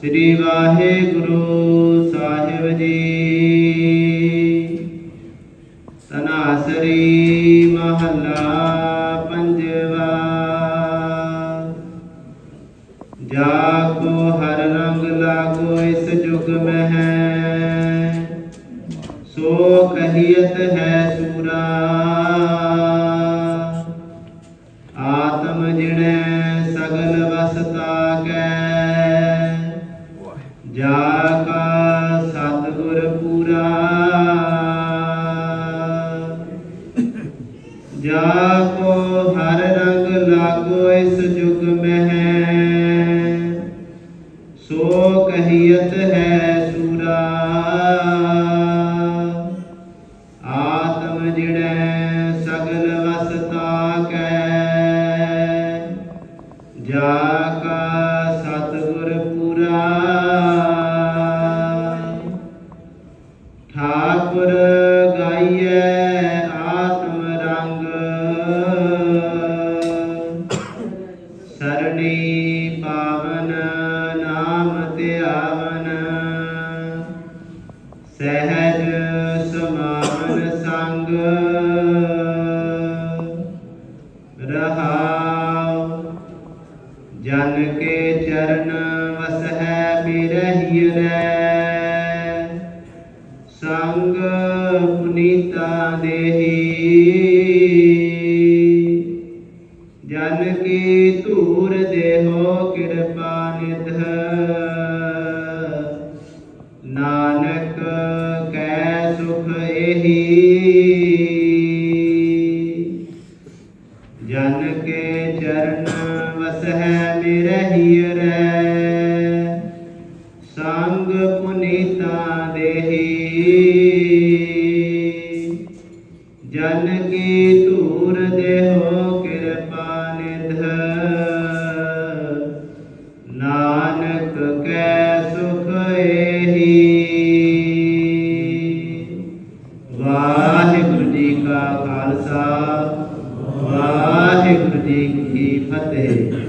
ਸ੍ਰੀ ਵਾਹਿਗੁਰੂ ਸਾਹਿਬ ਜੀ। ਤਨਾਸਰੀ ਮਹੱਲਾ ਪੰਜਵਾ। ਜਾ ਕੋ ਹਰ ਰੰਗ ਲਾਗੋ ਇਸ ਜੁਗ ਮਹਿ। ਸੋ ਕਹੀਤ ਹੈ ਸੂਰ ਕਾ ਸਤਿਗੁਰ ਪੂਰਾ। ਜਾ ਕੋ ਹਰ ਰੰਗ ਲਾਗੋ ਇਸ ਜੁਗ ਮਹਿ। ਸੋ ਕਹੀਤ ਹੈ ਸੂਰਾ। ਆਤਮ ਜਿਣੈ ਸਗਲ ਵਸਤਾ ਕੈ। ਜਾ ਧਿਆਵਨ ਸਹਿਜ ਸਮਾਨ ਸੰਗ ਰਹਾਉ। ਜਨ ਕੇ ਚਰਨ ਵਸਹਿ ਬਿਰਹਿ ਰੈ। ਸੰਗ ਪੁਨੀਤਾ ਦੇਹੀ। ਜਨ ਕੀ ਧੂਰ ਦੇਹੋ ਕਿਰਪਾ ਨਿਧ। ਸੁਖ ਇਹੀ। ਜਨ ਕੇ ਚਰਨ ਵਸਹਿ ਬਿਰਹਿ ਰੈ। ਸੰਗ ਪੁਨੀਤਾ ਦੇਹੀ। ਜਨ ਕੀ ਧੂਰ ਦੇਹੋ ਕਿਰਪਾ ਨਿਧ। ਨਾਨਕ ਕੈ ਵਾਹਿਗੁਰੂ ਜੀ ਕੀ ਫਤਿਹ।